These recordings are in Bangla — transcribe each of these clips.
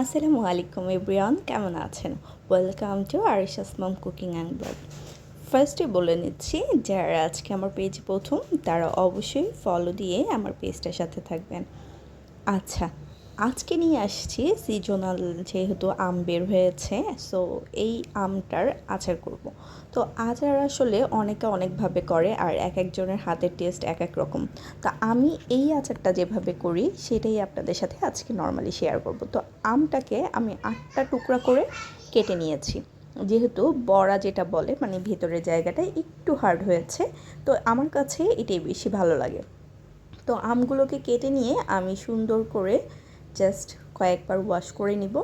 আসসালামু আলাইকুম এভরিওয়ান, কেমন আছেন? Welcome to Arisha's mom cooking and blog ফার্স্টে বলে নিচ্ছি, যারা আজকে আমার পেজ প্রথম, তারা অবশ্যই ফলো দিয়ে আমার পেজটার সাথে থাকবেন। আচ্ছা আজকে নিয়ে আসছি সিজনাল যেহেতু আম বের হয়েছে সো এই আমটার আচার করব। তো আচার আসলে অনেকে অনেকভাবে করে আর এক একজনের হাতের টেস্ট এক এক রকম। তা আমি এই আচারটা যেভাবে করি, সেটাই আপনাদের সাথে আজকে নর্মালি শেয়ার করব। তো আমটাকে আমি আটটা টুকরা করে কেটে নিয়েছি। যেহেতু বড়া যেটা বলে মানে ভেতরের জায়গাটা একটু হার্ড হয়েছে, তো আমার কাছে এটাই বেশি ভালো লাগে। তো আমগুলোকে কেটে নিয়ে আমি সুন্দর করে জাস্ট কয়েকবার ওয়াশ করে নিব।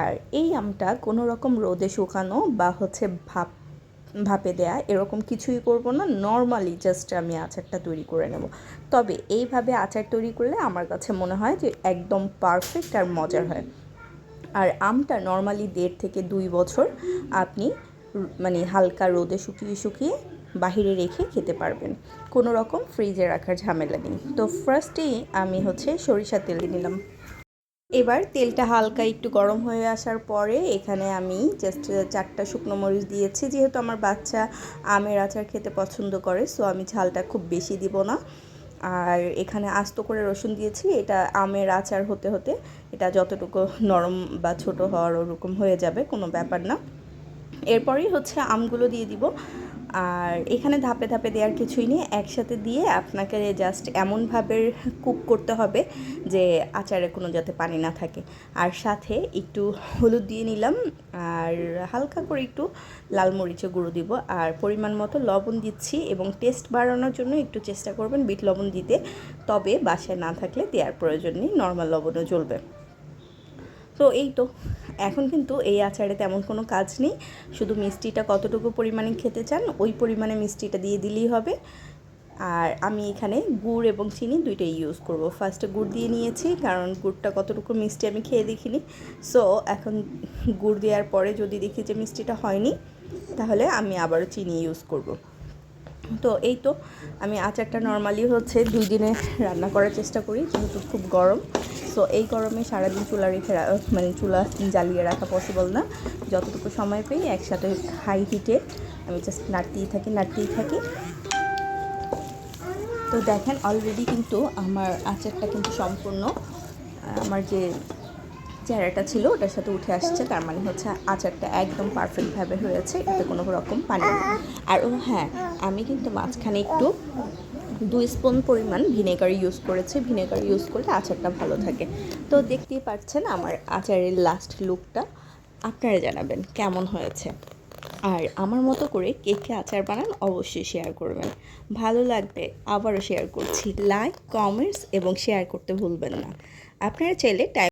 আর এই আমটা কোনো রকম রোদে শুকানো বা হচ্ছে ভাপ, ভাপে দেয়া এরকম কিছুই করব না। নর্মালি জাস্ট আমি আচারটা তৈরি করে নেব। তবে এইভাবে আচার তৈরি করলে আমার কাছে মনে হয় যে একদম পারফেক্ট আর মজার হয়। আর আমটা নর্মালি দেড় থেকে দুই বছর আপনি মানে হালকা রোদে শুকিয়ে শুকিয়ে বাহিরে রেখে খেতে পারবেন। কোনো রকম ফ্রিজে রাখার ঝামেলা নেই। তো ফার্স্টেই আমি হচ্ছে সরিষার তেল নিলাম। এবার তেলটা হালকা একটু গরম হয়ে আসার পরে এখানে আমি জাস্ট চারটা শুকনো মরিচ দিয়েছি, যেহেতু আমার বাচ্চা আমের আচার খেতে পছন্দ করে সো আমি ঝালটা খুব বেশি দিব না। আর এখানে আস্ত করে রসুন দিয়েছি, এটা আমের আচার হতে হতে এটা যতটুকু নরম বা ছোট হওয়ার ওরকম হয়ে যাবে, কোনো ব্যাপার না। এরপরেই হচ্ছে আমগুলো দিয়ে দিব। আর এখানে ধাপে ধাপে দেওয়ার কিছুই নেই। একসাথে দিয়ে আপনাকে জাস্ট এমনভাবে কুক করতে হবে যে আচারে কোনো যাতে পানি না থাকে। আর সাথে একটু হলুদ দিয়ে নিলাম আর হালকা করে একটু লাল মরিচে গুঁড়ো দিব। আর পরিমাণ মতো লবণ দিচ্ছি এবং টেস্ট বাড়ানোর জন্য একটু চেষ্টা করবেন বিট লবণ দিতে। তবে বাসায় না থাকলে দেওয়ার প্রয়োজন নেই নর্মাল লবণও চলবে তো এই তো। এখন কিন্তু এই আচারে তেমন কোনো কাজ নেই। শুধু মিষ্টিটা কতটুকু পরিমাণে খেতে চান, ওই পরিমাণে মিষ্টিটা দিয়ে দিলেই হবে। আর আমি এখানে গুড় এবং চিনি দুইটাই ইউজ করব। ফার্স্টে গুড় দিয়ে নিয়েছি, কারণ গুড়টা কতটুকু মিষ্টি আমি খেয়ে দেখিনি। সো এখন গুড় দেওয়ার পরে যদি দেখি যে মিষ্টিটা হয়নি, তাহলে আমি আবারও চিনি ইউজ করব। তো এই তো, আমি আচারটা নর্মালি হচ্ছে দুই দিনে রান্না করার চেষ্টা করি, যেহেতু খুব গরম। সো এই গরমে সারাদিন চুলা রেখে মানে চুলা জ্বালিয়ে রাখা পসিবল না। যতটুকু সময় পেয়ে একসাথে হাই হিটে আমি জাস্ট নাড়তেই থাকি নাড়তেই থাকি। তো দেখেন অলরেডি কিন্তু আমার আচারটা কিন্তু সম্পূর্ণ, আমার যে চেহারাটা ছিল ওটার সাথে উঠে আসছে। তার মানে হচ্ছে আচারটা একদম পারফেক্টভাবে হয়েছে এতে কোনো রকম পানি আর ও হ্যাঁ আমি কিন্তু মাঝখানে একটু দুই স্পুন পরিমাণ ভিনেগার ইউজ করেছি। ভিনেগার ইউজ করলে আচারটা ভালো থাকে। তো দেখতেই পাচ্ছেন আমার আচারের লাস্ট লুকটা আপনারা জানাবেন কেমন হয়েছে। আর আমার মতো করে কে কে আচার বানান অবশ্যই শেয়ার করবেন। ভালো লাগবে আবারও শেয়ার করছি। লাইক কমেন্টস এবং শেয়ার করতে ভুলবেন না। আপনারা চাইলে টাইম